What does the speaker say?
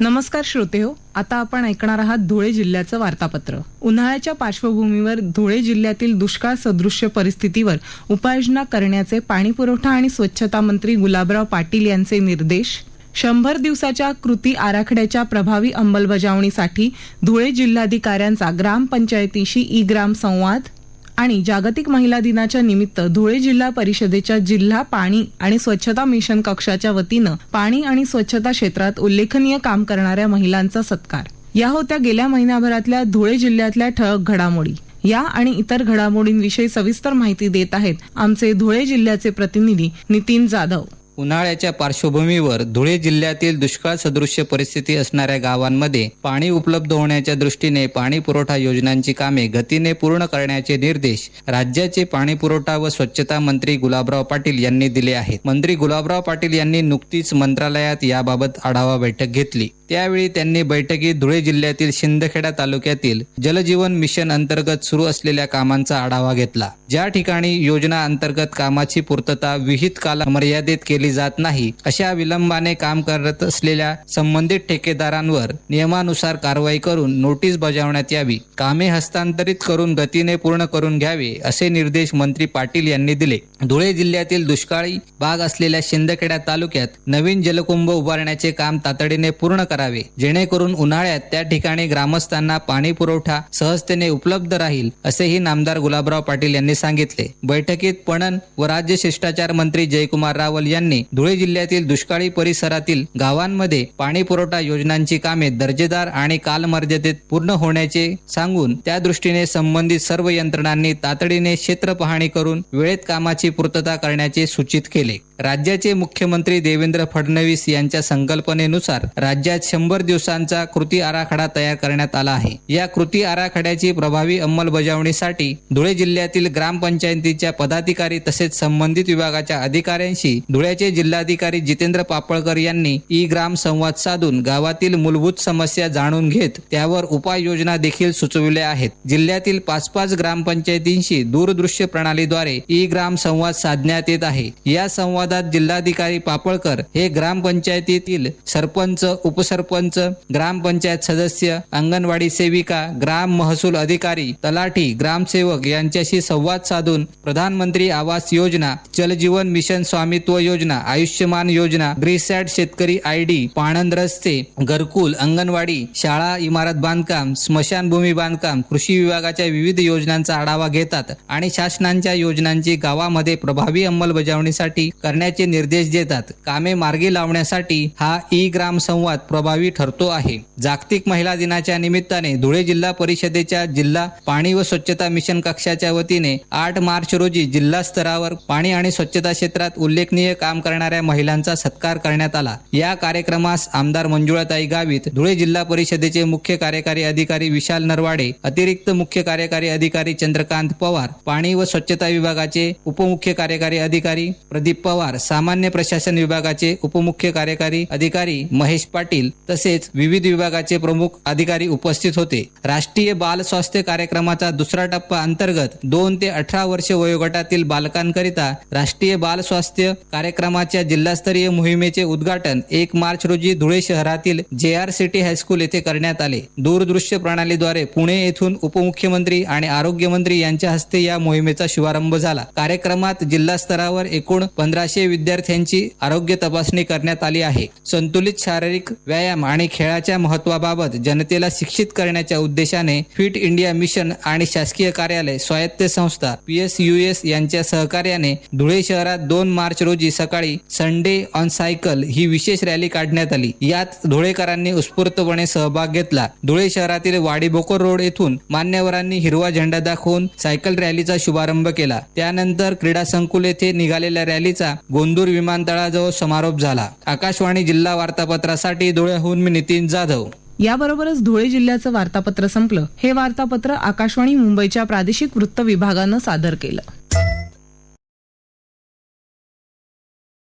नमस्कार श्रोते हो आता आपण ऐकणार आहात धुळे जिल्ह्याचं वार्तापत्र. उन्हाळ्याच्या पार्श्वभूमीवर धुळे जिल्ह्यातील दुष्काळ सदृश्य परिस्थितीवर उपाययोजना करण्याचे पाणीपुरवठा आणि स्वच्छता मंत्री गुलाबराव पाटील यांचे निर्देश. शंभर दिवसाच्या कृती आराखड्याच्या प्रभावी अंमलबजावणीसाठी धुळे जिल्हाधिकाऱ्यांचा ग्रामपंचायतीशी ई ग्राम संवाद. आणि जागतिक महिला दिनाच्या निमित्त धुळे जिल्हा परिषदेच्या जिल्हा पाणी आणि स्वच्छता मिशन कक्षाच्या वतीनं पाणी आणि स्वच्छता क्षेत्रात उल्लेखनीय काम करणाऱ्या महिलांचा सत्कार. या होत्या गेल्या महिन्याभरातल्या धुळे जिल्ह्यातल्या ठळक घडामोडी. या आणि इतर घडामोडींविषयी सविस्तर माहिती देत आहेत आमचे धुळे जिल्ह्याचे प्रतिनिधी नितीन जाधव. उन्हाळ्याच्या पार्श्वभूमीवर धुळे जिल्ह्यातील दुष्काळ सदृश्य परिस्थिती असणाऱ्या गावांमध्ये पाणी उपलब्ध होण्याच्या दृष्टीने पाणी पुरवठा योजनांची कामे गतीने पूर्ण करण्याचे निर्देश राज्याचे पाणी पुरवठा व स्वच्छता मंत्री गुलाबराव पाटील यांनी दिले आहेत. मंत्री गुलाबराव पाटील यांनी नुकतीच मंत्रालयात याबाबत आढावा बैठक घेतली. त्यावेळी त्यांनी बैठकीत धुळे जिल्ह्यातील शिंदखेडा तालुक्यातील जलजीवन मिशन अंतर्गत सुरू असलेल्या कामांचा आढावा घेतला. ज्या ठिकाणी योजना अंतर्गत कामाची पूर्तता विहित काला मर्यादेत केली जात नाही. अशा विलंबाने काम करत असलेल्या संबंधित ठेकेदारांवर नियमानुसार कारवाई करून नोटीस बजावण्यात यावी. कामे हस्तांतरित करून गतीने पूर्ण करून घ्यावे असे निर्देश मंत्री पाटील यांनी दिले. धुळे जिल्ह्यातील दुष्काळी भाग असलेल्या शिंदखेडा तालुक्यात नवीन जलकुंभ उभारण्याचे काम तातडीने पूर्ण करावे. जेणेकरून उन्हाळ्यात त्या ठिकाणी ग्रामस्थांना पाणी पुरवठा सहजतेने उपलब्ध राहील असेही नामदार गुलाबराव पाटील यांनी सांगितले. बैठकीत पणन व राज्य शिष्टाचार मंत्री जयकुमार रावल यांनी धुळे जिल्ह्यातील दुष्काळी परिसरातील गावांमध्ये पाणी पुरवठा योजनांची कामे दर्जेदार आणि कालमर्यादेत पूर्ण होण्याचे सांगून त्या दृष्टीने संबंधित सर्व यंत्रणांनी तातडीने क्षेत्र पाहणी करून वेळेत कामाची पूर्तता करण्याचे सूचित केले. राज्याचे मुख्यमंत्री देवेंद्र फडणवीस यांच्या संकल्पनेनुसार राज्यात शंभर दिवसांचा कृती आराखडा तयार करण्यात आला आहे. या कृती आराखड्याची प्रभावी अंमलबजावणीसाठी धुळे जिल्ह्यातील ग्रामपंचायतीच्या पदाधिकारी तसेच संबंधित विभागाच्या अधिकाऱ्यांशी धुळ्याचे जिल्हाधिकारी जितेंद्र पापळकर यांनी ई ग्राम संवाद साधून गावातील मूलभूत समस्या जाणून घेत त्यावर उपाययोजना देखील सुचविल्या आहेत. जिल्ह्यातील पाच पाच ग्रामपंचायतींशी दूरदृश्य प्रणालीद्वारे ई ग्राम संवाद साधण्यात येत आहे. या संवादात जिल्हाधिकारी पापळकर हे ग्रामपंचायतीतील सरपंच उपसरपंच ग्रामपंचायत सदस्य अंगणवाडी सेविका ग्राम महसूल अधिकारी तलाठी ग्रामसेवक यांच्याशी संवाद साधून प्रधानमंत्री आवास योजना जलजीवन मिशन स्वामित्व योजना आयुष्यमान योजना ग्रीसॅट शेतकरी आयडी पाणंद रस्ते घरकुल अंगणवाडी शाळा इमारत बांधकाम स्मशानभूमी बांधकाम कृषी विभागाच्या विविध योजनांचा आढावा घेतात आणि शासनांच्या योजनांची गावामध्ये प्रभावी अंमलबजावणीसाठी करण्याचे निर्देश देतात. कामे मार्गी लावण्यासाठी हा ई ग्राम संवाद प्रभावी ठरतो आहे. जागतिक महिला दिनाच्या निमित्ताने धुळे जिल्हा परिषदेच्या जिल्हा पाणी व स्वच्छता मिशन कक्षाच्या वतीने आठ मार्च रोजी जिल्हा स्तरावर पाणी आणि स्वच्छता क्षेत्रात उल्लेखनीय काम करणाऱ्या महिलांचा सत्कार करण्यात आला. या कार्यक्रमास आमदार मंजुळाताई गावित धुळे जिल्हा परिषदेचे मुख्य कार्यकारी अधिकारी विशाल नरवाडे अतिरिक्त मुख्य कार्यकारी अधिकारी चंद्रकांत पवार पाणी व स्वच्छता विभागाचे उपमुख्य कार्यकारी अधिकारी प्रदीप पवार सामान्य प्रशासन विभागाचे उपमुख्य कार्यकारी अधिकारी महेश पाटील तसेच विविध विभागाचे प्रमुख अधिकारी उपस्थित होते. राष्ट्रीय बाल स्वास्थ्य कार्यक्रमाचा दुसरा टप्पा अंतर्गत दोन ते अठरा वर्ष वयोगटातील बालकांकरिता राष्ट्रीय बाल स्वास्थ्य नामाच्या जिल्हास्तरीय मोहिमेचे उद्घाटन एक मार्च रोजी धुळे शहरातील जे आर सिटी हायस्कूल येथे करण्यात आले. दूरदृश्य प्रणालीद्वारे पुणे येथून उपमुख्यमंत्री आणि आरोग्यमंत्री यांच्या हस्ते या मोहिमेचा शुभारंभ झाला. कार्यक्रमात जिल्हा स्तरावर एकूण पंधराशे विद्यार्थ्यांची आरोग्य तपासणी करण्यात आली आहे. संतुलित शारीरिक व्यायाम आणि खेळाच्या महत्वाबाबत जनतेला शिक्षित करण्याच्या उद्देशाने फिट इंडिया मिशन आणि शासकीय कार्यालय स्वायत्त संस्था पी एस यू एस यांच्या सहकार्याने धुळे शहरात दोन मार्च रोजी सकाळी सकाळी संडे ऑन सायकल ही विशेष रॅली काढण्यात आली. यात धुळेकरांनी उत्स्फूर्तपणे सहभाग घेतला. धुळे शहरातील वाडीबोकर रोड येथून मान्यवरांनी हिरवा झेंडा दाखवून सायकल रॅलीचा शुभारंभ केला. त्यानंतर क्रीडा संकुल येथे निघालेल्या रॅलीचा गोंदूर विमानतळाजवळ समारोप झाला. आकाशवाणी जिल्हा वार्तापत्रासाठी धुळ्याहून मी नितीन जाधव. याबरोबरच धुळे जिल्ह्याचं वार्तापत्र संपलं. हे वार्तापत्र आकाशवाणी मुंबईच्या प्रादेशिक वृत्त विभागानं सादर केलं.